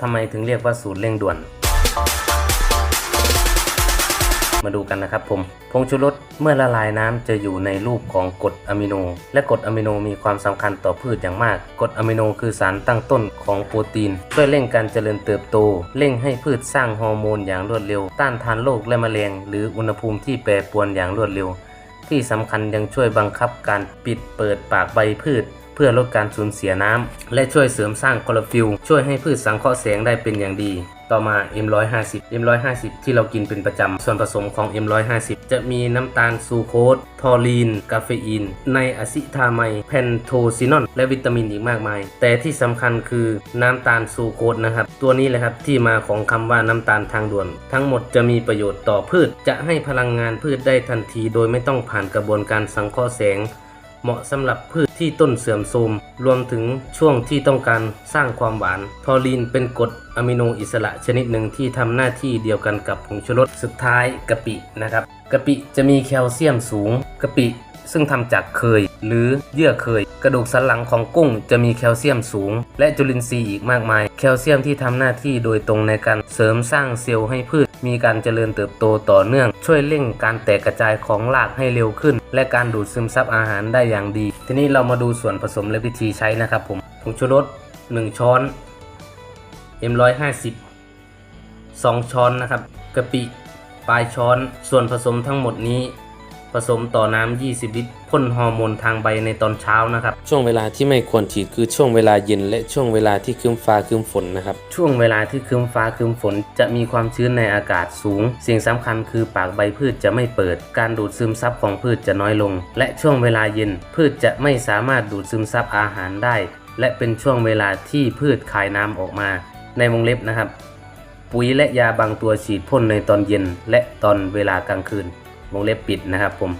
ทำไมถึงเรียกว่าสูตรเร่งด่วน มาดูกันนะครับผมผงชูรสเมื่อละลายน้ำจะอยู่ในรูปของกรดอะมิโน และกรดอะมิโนมีความสำคัญต่อพืชอย่างมากกรดอะมิโนคือสารตั้งต้นของโปรตีนช่วยเร่งการเจริญเติบโต เร่งให้พืชสร้างฮอร์โมนอย่างรวดเร็ว ต้านทานโรคและแมลงหรืออุณหภูมิที่แปรปรวนอย่างรวดเร็ว ที่สำคัญยังช่วยบังคับการปิดเปิดปากใบพืช เพื่อลดการสูญเสียน้ำ และช่วยเสริมสร้างคลอโรฟิลช่วยให้พืชสังเคราะห์แสงได้เป็นอย่างดี ต่อมา M150 M150 ที่เรากินเป็นประจำ ส่วนผสมของ M150 จะมีน้ำตาลซูโคสทอรีน กาเฟอีนในอะซิทาไมด์แพนโทซินอน และวิตามินอีกมากมาย แต่ที่สำคัญคือน้ำตาลซูโคสนะครับ ตัวนี้แหละครับที่มาของคำว่าน้ำตาลทางด่วน ทั้งหมดจะมีประโยชน์ต่อพืช จะให้พลังงานพืชได้ทันที โดยไม่ต้องผ่านกระบวนการสังเคราะห์แสง เหมาะสำหรับพืชที่ต้นเสื่อมโทรมรวมถึงช่วงที่ต้องการสร้างความหวานทอรีนเป็นกรดอะมิโนอิสระชนิดหนึ่งที่ทำหน้าที่เดียวกันกับผงชูรสสุดท้ายกะปินะครับกะปิจะมีแคลเซียมสูงกะปิซึ่งทำจากเคยหรือเยื่อเคย กระดูกสันหลังของกุ้งจะมีแคลเซียมสูง และจุลินทรีย์อีกมากมาย แคลเซียมที่ทำหน้าที่โดยตรงในการเสริมสร้างเซลล์ให้พืช มีการเจริญเติบโตต่อเนื่อง ช่วยเร่งการแตกกระจายของรากให้เร็วขึ้น และการดูดซึมซับอาหารได้อย่างดี ทีนี้เรามาดูส่วนผสมและวิธีใช้นะครับผมผงชูรส1 ช้อน M150 2 ช้อนนะครับกะปิปลายช้อนส่วนผสมทั้งหมดนี้ สมต่อน้ำ20 ลิตรพ่นฮอร์โมนทางใบในตอนเช้านะครับ ช่วงเวลาที่ไม่ควรฉีดคือช่วงเวลาเย็นและช่วงเวลาที่ครึ้มฟ้าครึ้มฝนนะครับ ช่วงเวลาที่ครึ้มฟ้าครึ้มฝน จะมีความชื้นในอากาศสูง สิ่งสำคัญคือปากใบพืชจะไม่เปิด การดูดซึมซับของพืชจะน้อยลง และช่วงเวลาเย็น พืชจะไม่สามารถดูดซึมซับอาหารได้ และเป็นช่วงเวลาที่พืชคายน้ำออกมา ในวงเล็บนะครับ ปุ๋ยและยาบางตัวฉีดพ่นในตอนเย็น และตอนเวลากลางคืน วงเล็บปิดนะครับผม